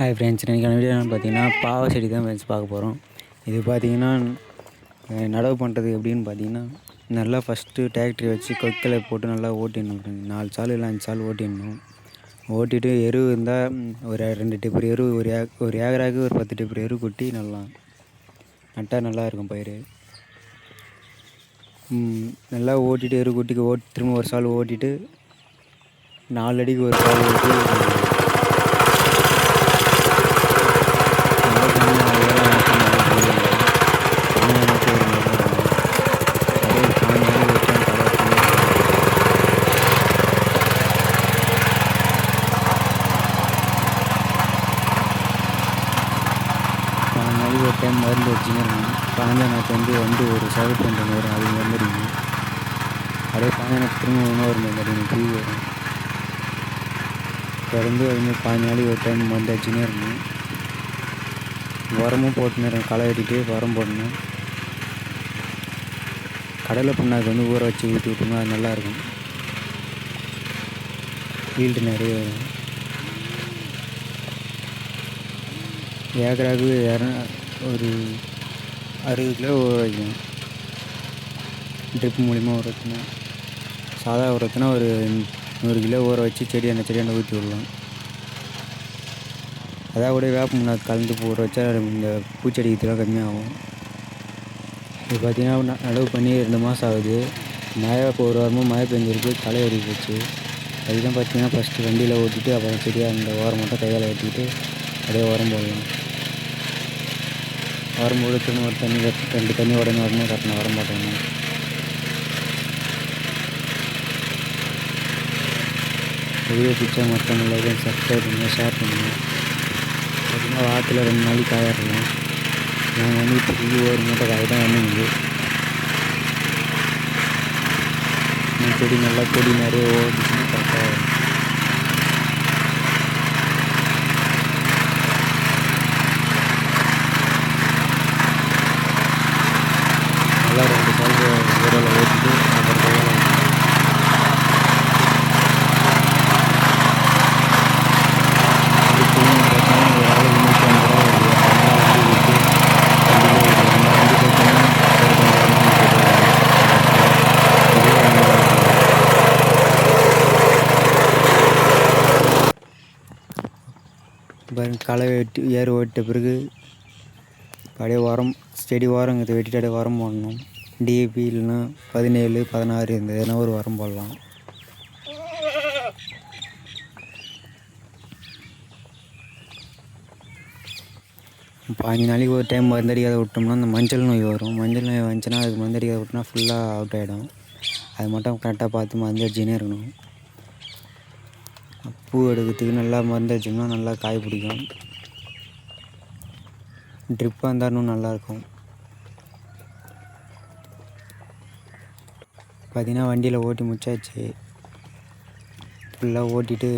Hi friends இன்றைக்கான video என்னென்னு பார்த்தீங்கன்னா பாவை செடி தான் ஃப்ரெண்ட்ஸ் பார்க்க போகிறோம் இது பார்த்தீங்கன்னா நடவு பண்ணுறது எப்படின்னு பார்த்தீங்கன்னா நல்லா ஃபஸ்ட்டு டிராக்டரி வச்சு கொக்கில் போட்டு நல்லா ஓட்டிடணும் நாலு சால் இல்லை அஞ்சு சால் ஓட்டிடணும். ஓட்டிட்டு எரு இருந்தால் ஒரு ரெண்டு டிப்பர் எரு ஒரு ஏ ஒரு ஏக்கராக்கு ஒரு பத்து டிப்பர் எரு கொட்டி நல்லா நட்டால் நல்லா இருக்கும் பயிர். நல்லா ஓட்டிட்டு எரு கொட்டிக்கு ஓட்டி திரும்ப ஒரு சால் ஓட்டிட்டு நாலு அடிக்கு ஒரு சால் ஓட்டி ஒரு டைம் மருந்து வச்சுங்க பாஞ்ச நேரத்து வந்து வந்து ஒரு சவுட் பண்ணுற வரும் அது வந்துடுங்க அப்படியே பாஞ்ச நேரத்து திரும்ப இன்னொரு ஃபீல் பூ வரும். தொடர்ந்து அது மாதிரி பாஞ்சு நாளைக்கு ஒரு டைம் மருந்து வச்சுன்னே இருக்கணும் உரமும் போட்டுன்னு களை வெட்டிட்டு உரம் போடணும் கடலை புண்ணாக்கு வந்து ஊற வச்சு ஊற்றி விட்டோம்னா அது நல்லாயிருக்கும் ஃபீல்டு நிறைய வரும். ஏக்கராக்கு இரநூ ஒரு அறுபது கிலோ ஊற வைக்கணும். ட்ரிப் மூலிமா ஊற வைக்கணும். சாதா ஊற ஒரு நூறு கிலோ ஊற வச்சு செடி அந்த செடியாண்ட ஊற்றி விடலாம். அதான் கூட வேப்ப முன்னாக்கு கலந்து ஊற வச்சா இந்த பூச்செடி இதெல்லாம் கம்மியாகும். இது பார்த்தீங்கன்னா நடவு பண்ணி ரெண்டு மாதம் ஆகுது. மழை இப்போ ஒரு வாரமாக மழை பெஞ்சிருக்கு தலை ஏறி போச்சு. அதுதான் பார்த்தீங்கன்னா ஃபஸ்ட்டு வண்டியில் ஓட்டிட்டு அப்புறம் செடியாக அந்த ஓரம் மட்டும் கையால் ஓட்டிக்கிட்டு அப்படியே உரம் போடலாம் உரம் போட்டு திரும்ப ஒரு தண்ணி ரெண்டு தண்ணி உடனே உடனே கட்டணும் வர மாட்டேங்க. வீடியோ பிடிச்சா மற்றவங்க லைக் சப்ஸ்கிரைப் பண்ணுங்கள் ஷேர் பண்ணுங்கள் பார்த்தீங்கன்னா வாரத்தில் ரெண்டு நாளைக்கு காயிடலாம் நாங்கள் வந்து இப்போ ஒரு மூட்டை காய் தான் வந்துங்க செடி நல்லா கொடி நிறைய ஓடிச்சுன்னா கரெக்டாக வரும் நல்லா ரெண்டு சால் ஊரில் ஓட்டிட்டு அப்புறம் கையால இது clean பார்த்தீங்கன்னா ஒரு ஆளுக்கு நூற்றி ஐம்பது ரூபா வருது அதனால் வண்டி விட்டு வண்டியில் ஒரு நம்ம வண்டி பார்த்தீங்கன்னா ஒரு கொஞ்சம் இதே பாருங்க களை வெட்டி ஏர் ஓட்டிட்ட பிறகு அப்படியே உரம் செடி உரம் இதை வெட்டிட்டு அப்படியே உரம் போடணும். டிஏபி இல்லைன்னா பதினேழு பதினாறு இந்த எதனா ஒரு உரம் போடலாம். பாஞ்சு நாளைக்கு ஒரு டைம் மருந்தடிக்காத விட்டோம்னா அந்த மஞ்சள் நோய் வரும். மஞ்சள் நோய் வந்துச்சுன்னா அதுக்கு மருந்தடிக்காத விட்டோம்னா ஃபுல்லாக அவுட் ஆகிடும் அது மட்டும் கரெக்டாக பார்த்து மருந்து அடிச்சுன்னே இருக்கணும். பூ எடுக்கிறதுக்கு நல்லா மருந்து அடிச்சோம்னா நல்லா காய் பிடிக்கும். ட்ரிப்பாக இருந்தால் இன்னும் நல்லாயிருக்கும். பார்த்தீங்கன்னா வண்டியில் ஓட்டி முடிச்சாச்சு. ஃபுல்லாக ஓட்டிட்டு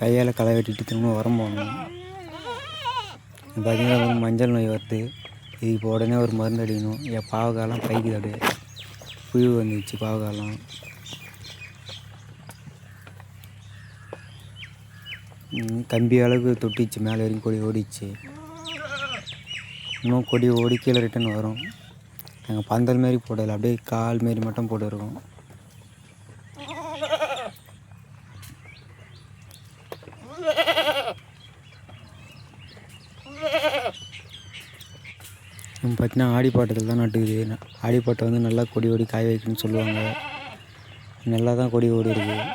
கையால் களை வெட்டிட்டு திரும்ப உரம் போடணும். பார்த்திங்கன்னா மஞ்சள் நோய் வருது. இது இப்போ உடனே ஒரு மருந்து அடிக்கணும். என் பாவக்காலாம் பைக்குது அப்படியே. புழு வந்துச்சு பாவக்காலாம் கம்பி அளவுக்கு தொட்டிச்சு மேலே வரைக்கும் கொடி ஓடிச்சு. இன்னும் கொடி ஓடி கீழே ரிட்டன் வரும். நாங்கள் பந்தல் மாரி போடலை அப்படியே கால் மாரி மட்டும் போட்டுருக்கோம். நம்ம பார்த்தீங்கன்னா ஆடிப்பாட்டத்தில் தான் நட்டுக்குது. ந- ஆடிப்பாட்டை வந்து நல்லா கொடி ஓடி காய வைக்கணும்னு சொல்லுவாங்க. நல்லா தான் கொடி ஓடி இருக்குது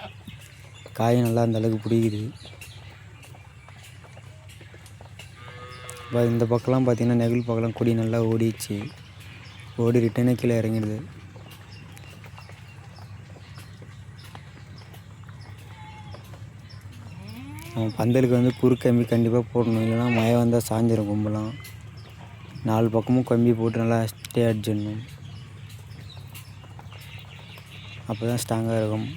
காய் நல்லா அந்த அளவுக்கு பிடிக்குது. இப்போ இந்த பக்கம்லாம் பார்த்திங்கன்னா நெகிழ் பக்கம்லாம் கொடி நல்லா ஓடிச்சு ஓடி ரிட்டனே கீழே இறங்கிடுது. அவன் பந்தலுக்கு வந்து குறுக்கம்பி கண்டிப்பாக போடணும். இல்லைன்னா மழை வந்தால் சாஞ்சிடும் கும்பலாம். நாலு பக்கமும் கம்பி போட்டு நல்லா ஸ்டே அடிச்சிடணும். அப்போ தான் ஸ்ட்ராங்காக இருக்கும்.